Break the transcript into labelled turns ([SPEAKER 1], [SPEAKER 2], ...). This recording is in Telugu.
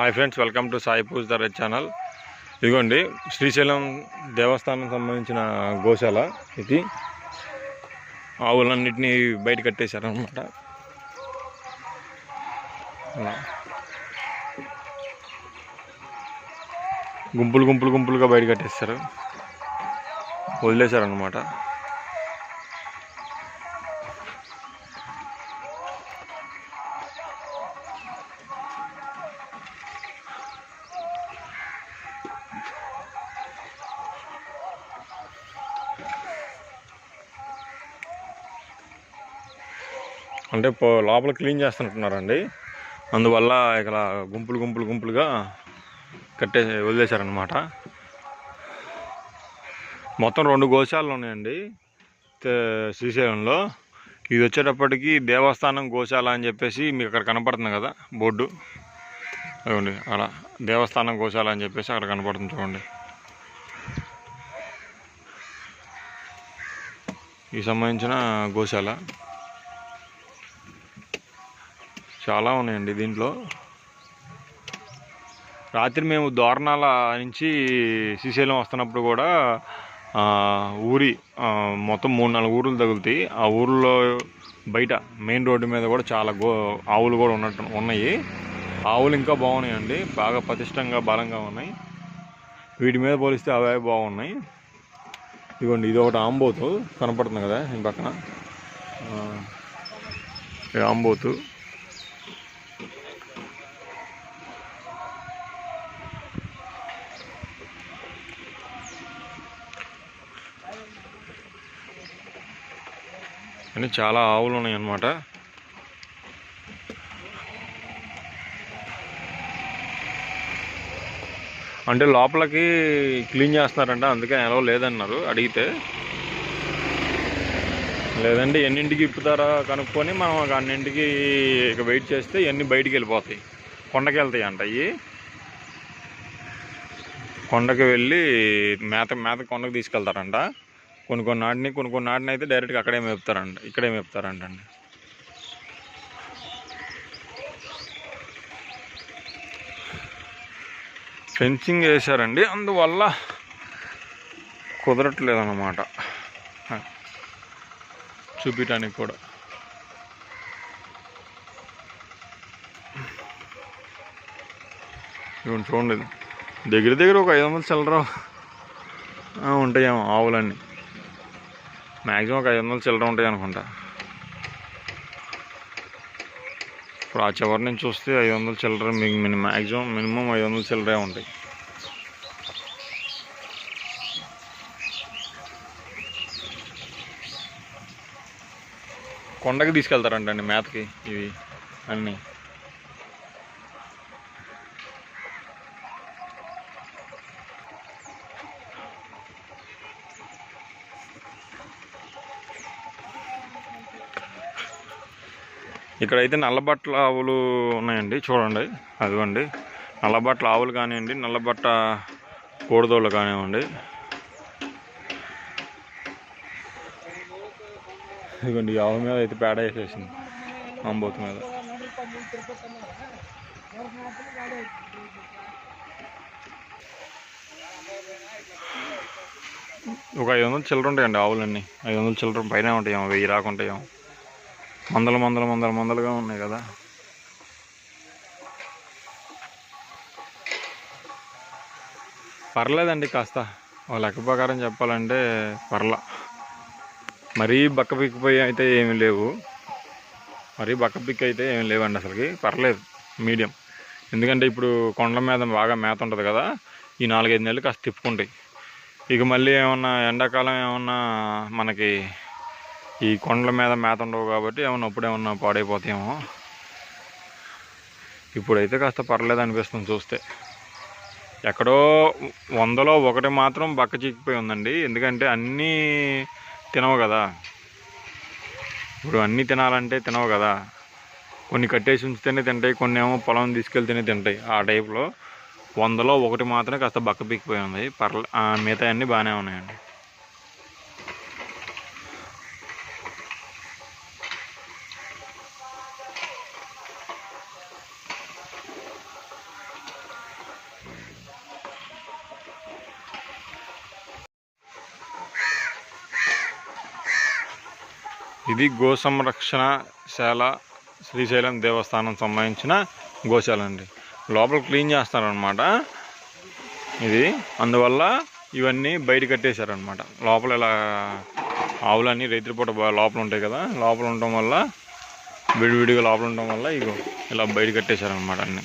[SPEAKER 1] Hi friends welcome to Sai పూజ్ red channel. ఇదిగోండి శ్రీశైలం దేవస్థానం సంబంధించిన గోశాల ఇది. ఆవులన్నిటినీ బయట కట్టేశారనమాట గుంపులు గుంపులు గుంపులుగా బయట కట్టేస్తారు. వదిలేశారనమాట అంటే పో- లోపల క్లీన్ చేస్తున్నట్టున్నారండి. అందువల్ల ఇక్కడ గుంపులు గుంపులు గుంపులుగా కట్టే వదిలేశారనమాట మొత్తం రెండు గోశాలలు ఉన్నాయండి. శ్రీశైలంలో. ఇది వచ్చేటప్పటికి దేవస్థానం గోశాల అని చెప్పేసి మీకు అక్కడ కనపడుతుంది కదా బోర్డు. అదిగోండి అలా దేవస్థానం గోశాల అని చెప్పేసి అక్కడ కనపడుతుంది చూడండి. ఈ సంబంధించిన గోశాల. చాలా ఉన్నాయండి దీంట్లో. రాత్రి మేము దోరణాల నుంచి శ్రీశైలం వస్తున్నప్పుడు కూడా ఊరి మొత్తం మూడు నాలుగు ఊర్లు తగులుతాయి. ఆ ఊర్లో బయట మెయిన్ రోడ్డు మీద కూడా చాలా గో ఆవులు కూడా ఉన్నట్టు ఉన్నాయి. ఆవులు ఇంకా బాగున్నాయండి. బాగా పటిష్టంగా బలంగా ఉన్నాయి. వీటి మీద పోలిస్తే అవే బాగున్నాయి. ఇదిగోండి ఇది ఒకటి ఆంబోతు కనపడుతుంది కదా ఈ పక్కన. ఆంబోతు. అని చాలా ఆవులు ఉన్నాయి అన్నమాట అంటే లోపలికి క్లీన్ చేస్తున్నారంట అందుకే ఎలా లేదన్నారు అడిగితే. లేదంటే ఎన్నింటికి ఇప్పుతారా కనుక్కొని మనం ఒక అన్నింటికి ఇక వెయిట్ చేస్తే ఎన్ని బయటికి వెళ్ళిపోతాయి. కొండకి వెళ్తాయి అంట అవి కొండకి వెళ్ళి మేత మేత కొండకు తీసుకెళ్తారంట. కొన్ని కొన్ని నాటిని కొన్ని కొన్ని నాటిని అయితే డైరెక్ట్గా అక్కడే మేపుతారంట ఇక్కడే మేపుతారంటండి. ఫెన్సింగ్ వేశారండి అందువల్ల కుదరట్లేదన్నమాట. చూపించడానికి కూడా. ఇవ్వండి చూడండి దగ్గర దగ్గర ఒక ఐదు వందలు చిల్లర ఉంటాయేమో ఆవులన్నీ. మ్యాక్సిమం ఒక ఐదు వందలు చిల్లర ఉంటాయి అనుకుంటా. ఇప్పుడు ఆ చివరి నుంచి చూస్తే ఐదు వందలు చిల్లర మీకు మినిమం మ్యాక్సిమం మినిమం ఐదు వందలు చిల్లరే ఉంటాయి. కొండకి తీసుకెళ్తారంటండి మేతకి ఇవి అన్నీ. ఇక్కడైతే నల్లబట్టల ఆవులు ఉన్నాయండి చూడండి అదిగోండి. నల్లబట్టల ఆవులు కానివ్వండి నల్లబట్ట కోడిదోళ్ళు కానివ్వండి. ఇదిగోండి ఆవు మీద అయితే పేడ వేసేసింది అంబోతు మీద. ఒక ఐదు వందలు చిల్లర ఉంటాయండి ఆవులన్నీ. ఐదు వందలు చిల్లర పైన ఉంటాయేమో వెయ్యి రాకుంటాయేమో మందలు మందలు మందలు మందలుగా ఉన్నాయి కదా. పర్లేదండి కాస్త. ఓ లెక్క ప్రకారం చెప్పాలంటే పర్ల. మరీ బక్క పిక్కిపోయి అయితే ఏమీ లేవు. మరీ బక్క పిక్ అయితే ఏమి లేవండి అసలుకి. పర్లేదు మీడియం. ఎందుకంటే ఇప్పుడు కొండల మీద బాగా మేత ఉంటుంది కదా ఈ నాలుగైదు నెలలు కాస్త తిప్పుకుంటాయి. ఇక మళ్ళీ ఏమన్నా ఎండాకాలం ఏమన్నా మనకి ఈ కొండల మీద మేత ఉండవు కాబట్టి ఏమన్నా అప్పుడు ఏమన్నా పాడైపోతాయేమో. ఇప్పుడైతే కాస్త పర్లేదు అనిపిస్తుంది చూస్తే. ఎక్కడో వందలో ఒకటి మాత్రం బక్క చిక్కిపోయి ఉందండి. ఎందుకంటే అన్నీ తినవు కదా. ఇప్పుడు అన్నీ తినాలంటే తినవు కదా. కొన్ని కట్టేసి ఉంచితేనే తింటాయి కొన్ని ఏమో పొలం తీసుకెళ్తేనే తింటాయి. ఆ టైప్లో వందలో ఒకటి మాత్రమే కాస్త బక్క పిక్కిపోయి ఉంది పర్లే ఆ, మిగతా అన్నీ బాగానే ఉన్నాయండి. ఇది గో సంరక్షణశాల శ్రీశైలం దేవస్థానం సంబంధించిన గోశాల అండి. లోపల క్లీన్ చేస్తారనమాట ఇది అందువల్ల ఇవన్నీ బయట కట్టేశారనమాట లోపల ఇలా ఆవులన్నీ రైతుల పూట లోపల ఉంటాయి కదా లోపల ఉండటం వల్ల విడివిడిగా లోపల ఉండటం వల్ల ఇగో ఇలా బయట కట్టేశారనమాట అన్నీ.